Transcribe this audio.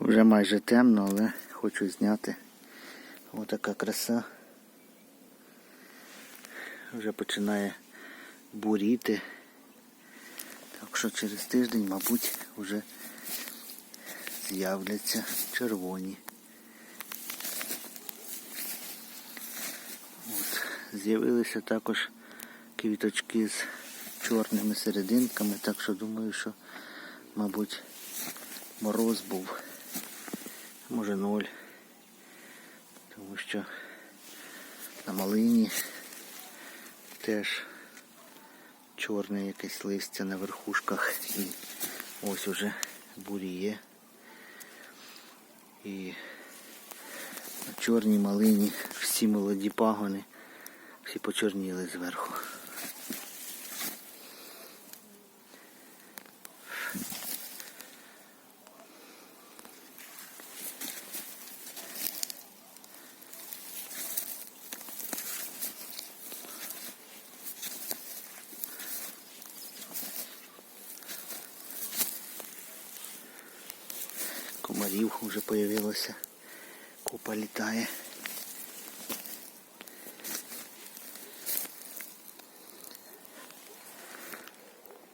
Вже майже темно, але хочу зняти. Ось така краса. Вже починає буріти. Так що через тиждень, мабуть, вже з'являться червоні. От. З'явилися також квіточки з чорними серединками, так що думаю, що, мабуть, мороз був. Може ноль. Тому що на малині теж чорне якесь листя на верхушках і ось уже буріє. І на чорній малині всі молоді пагони, всі почорніли зверху. Комарів вже появилося. Купа літає.